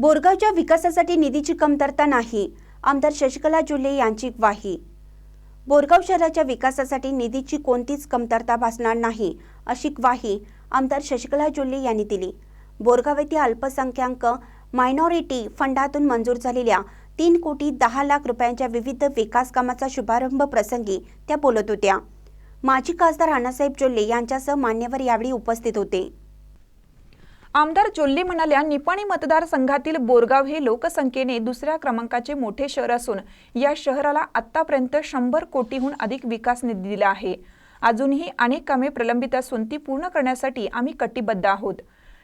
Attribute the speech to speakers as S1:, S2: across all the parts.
S1: बोरगावच्या विकासासाठी निधीची कमतरता नाही आमदार शशिकला जुल्ले यांची ग्वाही. बोरगाव शहराच्या विकासासाठी निधीची कोणतीच कमतरता भासणार नाही अशी ग्वाही आमदार शशिकला जुल्ले यांनी दिली. बोरगाव येथे अल्पसंख्याक मायनॉरिटी फंडातून मंजूर झालेल्या तीन कोटी दहा लाख रुपयांच्या विविध विकास कामाचा शुभारंभ प्रसंगी त्या बोलत होत्या. माजी खासदार अण्णासाहेब जोल्ले यांच्यासह मान्यवर यावेळी उपस्थित होते.
S2: आमदार जोल्ले म्हणाल्या निपाणी मतदारसंघातील बोरगाव हे लोकसंख्येने दुसऱ्या क्रमांकाचे मोठे शहर असून या शहराला आतापर्यंत शंभर कोटीहून अधिक विकास निधी दिला आहे. अजूनही अनेक कामे प्रलंबित असून ती पूर्ण करण्यासाठी आम्ही कटिबद्ध आहोत.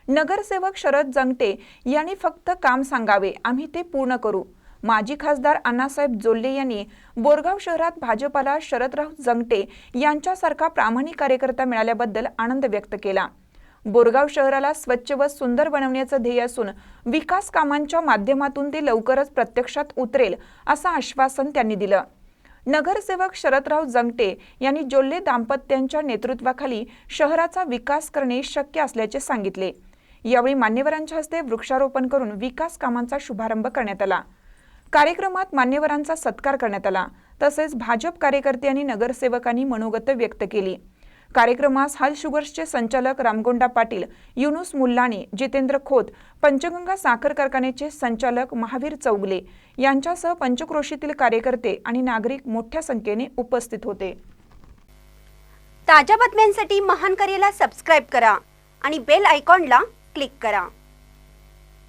S2: नगरसेवक शरद जंगटे यांनी फक्त काम सांगावे आम्ही ते पूर्ण करू. माजी खासदार अण्णासाहेब जोल्ले यांनी बोरगाव शहरात भाजपाला शरदराव जंगटे यांच्यासारखा प्रामाणिक कार्यकर्ता मिळाल्याबद्दल आनंद व्यक्त केला. बोरगाव शहराला स्वच्छ व सुंदर बनवण्याचं ध्येय असून विकास कामांच्या माध्यमातून ते लवकरच प्रत्यक्षात उतरेल असं आश्वासन त्यांनी दिलं. नगरसेवक शरदराव जंगटे यांनी जोल्ले दाम्पत्यांच्या नेतृत्वाखाली शहराचा विकास करणे शक्य असल्याचे सांगितले. यावेळी मान्यवरांच्या हस्ते वृक्षारोपण करून विकास कामांचा शुभारंभ करण्यात आला. कार्यक्रमात मान्यवरांचा सत्कार करण्यात आला. तसेच भाजप कार्यकर्ते आणि नगरसेवकांनी मनोगत व्यक्त केली. कार्यक्रमास हाल शुगर्सचे संचालक रामगोंडा पाटील युनुस मुल्लाणी जितेंद्र खोत पंचगंगा साखर कारखान्याचे संचालक महावीर चौगले यांच्यासह पंचक्रोशीतील कार्यकर्ते आणि नागरिक मोठ्या संख्येने उपस्थित होते.
S1: ताज्या बातम्यांसाठी महान करेला सबस्क्राईब करा आणि बेल आयकॉनला क्लिक करा.